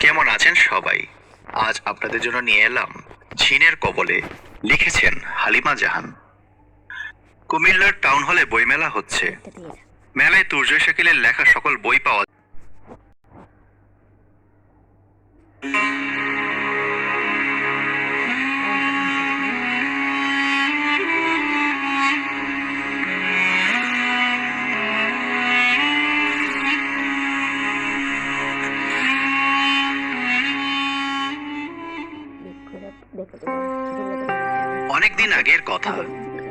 কেমন আছেন সবাই? আজ আপনাদের জন্য নিয়ে এলাম ঝিনের কবলে লিখেছেন হালিমা জাহান। কুমিল্লার টাউন হলে বইমেলা হচ্ছে। মেলায় তুর্য শাকিলের লেখা সকল বই পাওয়া দিন আগের কথা।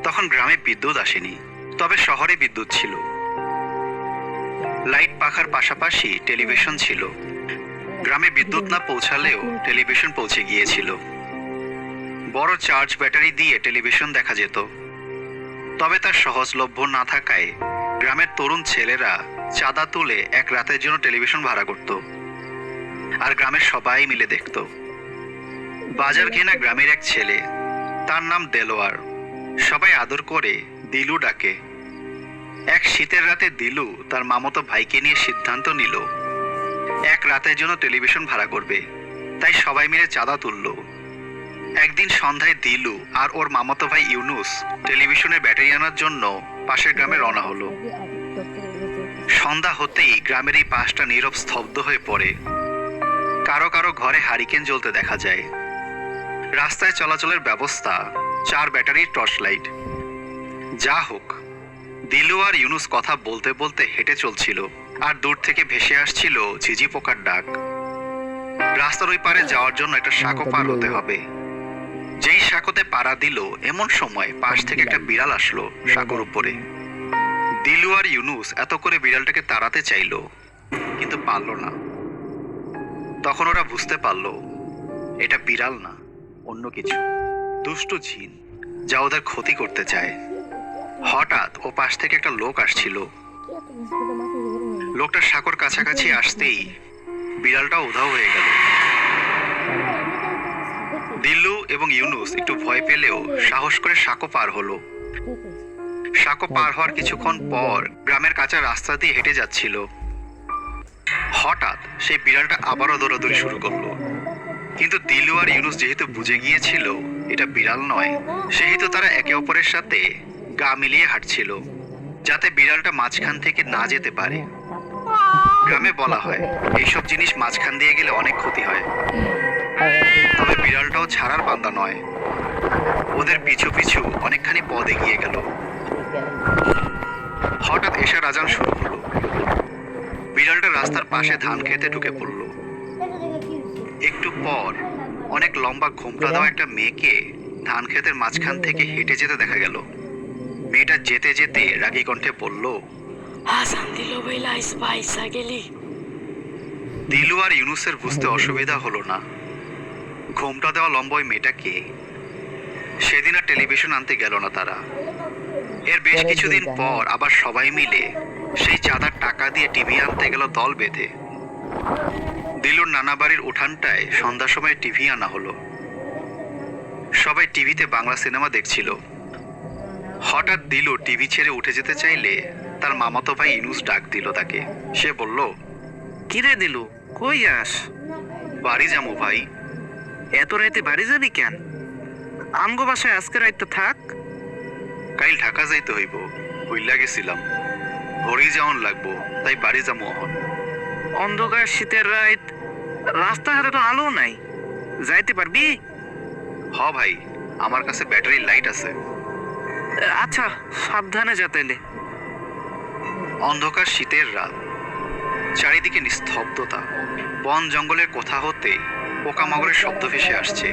তখন গ্রামে বিদ্যুৎ আসেনি, তবে শহরে বিদ্যুৎ ছিল। লাইট পাখার পাশাপাশি টেলিভিশন ছিল। গ্রামে বিদ্যুৎ না পৌঁছালেও টেলিভিশন পৌঁছে গিয়েছিল। বড় চার্জ ব্যাটারি দিয়ে টেলিভিশন দেখা যেত। তবে তার সহজলভ্য না থাকায় গ্রামের তরুণ ছেলেরা চাঁদা তুলে এক রাতের জন্য টেলিভিশন ভাড়া করত আর গ্রামের সবাই মিলে দেখতো। বাজার কেনা গ্রামের এক ছেলে তার নাম দেলোয়ার। সবাই আদর করে দিলু ডাকে। এক শীতের রাতে দিলু তার মামতো ভাইকে নিয়ে সিদ্ধান্ত নিল, এক রাতের জন্য টেলিভিশন ভাড়া করবে। তাই সবাই মিলে চাঁদা তুলল। একদিন সন্ধ্যায় দিলু আর ওর মামাতো ভাই ইউনুস টেলিভিশনের ব্যাটারি আনার জন্য পাশের গ্রামে রওনা হলো। সন্ধ্যা হতেই গ্রামের এই পাশটা নীরব স্তব্ধ হয়ে পড়ে। কারও কারও ঘরে হারিকেন জ্বলতে দেখা যায়। রাস্তায় চলাচলের ব্যবস্থা, চার ব্যাটারির টর্চ লাইট। যা হোক, দিলু আর ইউনুস কথা বলতে বলতে হেঁটে চলছিল আর দূর থেকে ভেসে আসছিল ঝিঝি পোকার ডাক। রাস্তার ওই পারে যাওয়ার জন্য একটা সাঁকো পার হতে হবে। যেই সাঁকোতে পাড়া দিল, এমন সময় পাশ থেকে একটা বিড়াল আসলো সাঁকোর উপরে। দিলু আর ইউনুস এত করে বিড়ালটাকে তাড়াতে চাইলো, কিন্তু পারল না। তখন ওরা বুঝতে পারল, এটা বিড়াল না। অন্য কিছু। দুষ্ট ঝিন যা ওদের ক্ষতি করতে চায়। হঠাৎ ও পাশ থেকে একটা লোক আসছিল। লোকটা সাঁকোর কাছাকাছি আসতেই বিড়ালটা উধাও হয়ে গেল। দিল্লু এবং ইউনুস একটু ভয় পেলেও সাহস করে সাঁকো পার হলো। সাঁকো পার হওয়ার কিছুক্ষণ পর গ্রামের কাঁচা রাস্তা দিয়ে হেঁটে যাচ্ছিল। হঠাৎ সেই বিড়ালটা আবারও দৌড়াদৌড়ি শুরু করল। কিন্তু দিলু আর ইউনুস যেহেতু বুঝে গিয়েছিল, এটা বিড়াল নয়, সেহেতু তারা একে অপরের সাথে গা মিলিয়ে হাঁটছিল, যাতে বিড়ালটা মাঝখান থেকে না যেতে পারে। গ্রামে বলা হয়, এইসব জিনিস মাঝখান দিয়ে গেলে অনেক ক্ষতি হয়। তবে বিড়ালটাও ছাড়ার বান্দা নয়। ওদের পিছু পিছু অনেকখানি পদ এগিয়ে গেল। হঠাৎ এশার আজান শুরু হলো বিড়ালটা রাস্তার পাশে ধান খেতে ঢুকে পড়ল। একটু পর অনেক লম্বা ঘোমটা দেওয়া একটা মেয়েকে ধান ক্ষেতের মাঝখান থেকে হেঁটে যেতে দেখা গেল। মেয়েটা যেতে যেতে রাগী কণ্ঠে বলল হাসান দিল বইলা স্পাইসা গেলি। দিলু আর ইউনুসের বুঝতে অসুবিধা হলো না। ঘোমটা দেওয়া লম্বা ওই মেয়েটা কে সেদিন আর টেলিভিশন আনতে গেল না তারা। এর বেশ কিছুদিন পর আবার সবাই মিলে সেই চাঁদার টাকা দিয়ে টিভি আনতে গেল দল বেঁধে। দিলুর নানা বাড়ির উঠানটায় সন্ধ্যার সময় টিভি আনা হলো। সবাই টিভিতে বাংলা সিনেমা দেখছিল। হঠাৎ দিলু টিভি ছেড়ে উঠে যেতে চাইলে তার মামাতো ভাই ইনুস ডাক দিল তাকে। সে বলল, কিরে দিলু, কই যাস বাড়ি যামু ভাই। এত রাইতে বাড়ি যাবি কেন? আমগো বাসায় আজকে রাইতে থাক। কাইল ঢাকা যাইতে হইব হইলা গেছিলাম। ভরি যাওন লাগবো, তাই বাড়ি যামু অহন অন্ধকার শীতের রাত রাস্তাঘাটে তো আলো নাই। যাইতে পারবি? হ ভাই আমার কাছে ব্যাটারি লাইট আছে। আচ্ছা সাবধানে যাতেলে অন্ধকার শীতের রাত চারিদিকে নিস্তব্ধতা বন জঙ্গলের কোথা হতে পোকামাকড়ের শব্দ ভেসে আসছে।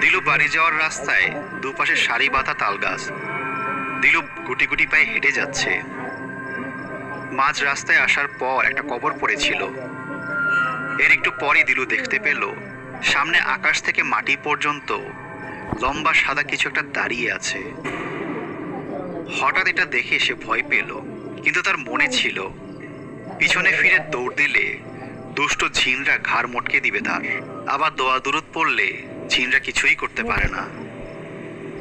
দিলু বাড়ি যাওয়ার রাস্তায় দুপাশে সারি বাঁধা তাল গাছ দিলু গুটি গুটি পায়ে হেঁটে যাচ্ছে। মাঝ রাস্তায় আসার পর একটা কবর পড়েছিল। এর একটু পরই দিলু দেখতে পেল, সামনে আকাশ থেকে মাটি পর্যন্ত লম্বা সাদা কিছু একটা দাঁড়িয়ে আছে। হঠাৎ এটা দেখে সে ভয় পেল, কিন্তু তার মনে ছিল, পিছনে ফিরে দৌড় দিলে দুষ্ট ঝিনরা ঘাড় মটকে দিবে তার। আবার দোয়া দূরত পড়লে ঝিনরা কিছুই করতে পারে না।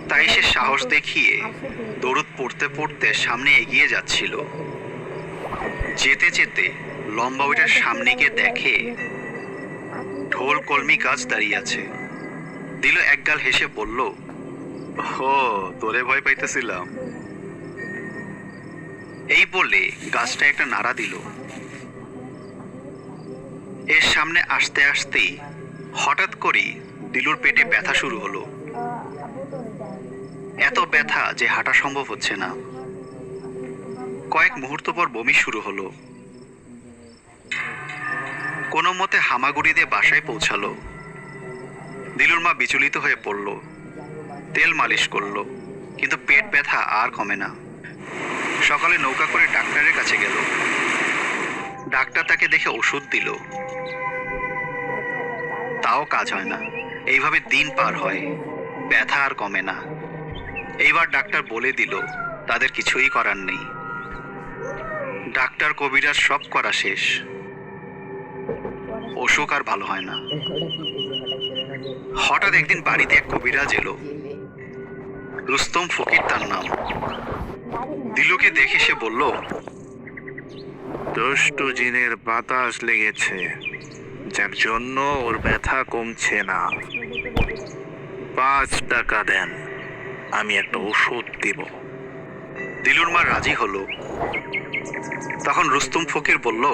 তাই সে সাহস দেখিয়ে দৌড়ত পড়তে পড়তে সামনে এগিয়ে যাচ্ছিল। যেতে যেতে লম্বা ওইটার সামনে গিয়ে দেখে গোল কলমি গাছ দাঁড়িয়ে আছে। দিল একগাল হেসে বলল হো তোরে ভয় পাইতেছিলাম। এই বলে গাছটা একটা নাড়া দিল। এর সামনে আসতে আসতেই হঠাৎ করেই দিলুর পেটে ব্যথা শুরু হলো। এত ব্যথা যে হাঁটা সম্ভব হচ্ছে না। কয়েক মুহূর্ত পর বমি শুরু হলো। কোনো মতে হামাগুড়ি দিয়ে বাসায় পৌঁছালো। দিলুর মা বিচলিত হয়ে পড়ল। তেল মালিশ করল, কিন্তু পেট ব্যথা আর কমে না। সকালে নৌকা করে ডাক্তারের কাছে গেল। ডাক্তার তাকে দেখে ওষুধ দিল। তাও কাজ হয় না। এইভাবে দিন পার হয়। ব্যথা আর কমে না। এইবার ডাক্তার বলে দিল, তাদের কিছুই করার নেই। ডাক্তার কবিরাজ সব করা শেষ। অসুখ আর ভালো হয় না। হঠাৎ একদিন বাড়িতে এক কবিরাজ এলো। রুস্তম ফকির তার নাম। দিলুকে দেখে সে বলল, দুষ্টু জিনের বাতাস লেগেছে, যার জন্য ওর ব্যথা কমছে না। পাঁচ টাকা দেন, আমি একটা ওষুধ দিব। দিলুর মা রাজি হলো। তখন রুস্তম ফকির বলল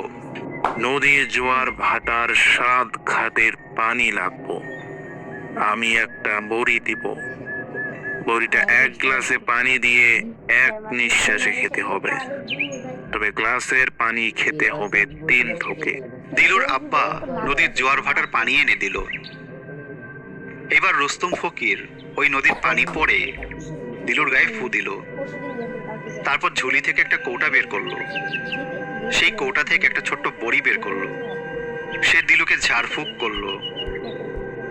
নদীর জোয়ার, ভাটার সাত ঘাটের পানি লাগবো। আমি একটা বড়ি দিব। বড়িটা এক গ্লাসে পানি দিয়ে এক নিঃশ্বাসে খেতে হবে। তবে গ্লাসের পানি খেতে হবে তিন ঢোকে দিলুর আব্বা নদীর জোয়ার, ভাটার পানি এনে দিল। এবার রুস্তম ফকির ওই নদীর পানি পড়ে দিলুর গায়ে ফু দিল। তারপর ঝুলি থেকে একটা কৌটা বের করল। সেই কৌটা থেকে একটা ছোট্ট বড়ি বের করল। সে দিলুকে ঝাড়ফুঁক করল।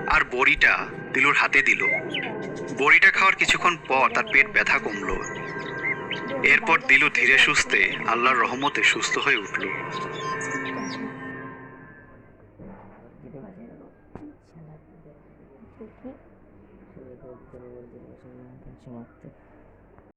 আর বড়িটা দিলুর হাতে দিল। বড়িটা খাওয়ার কিছুক্ষণ পর তার পেট ব্যথা কমলো। এরপর দিলু ধীরে সুস্থে আল্লাহর রহমতে সুস্থ হয়ে উঠল। Tolongkan.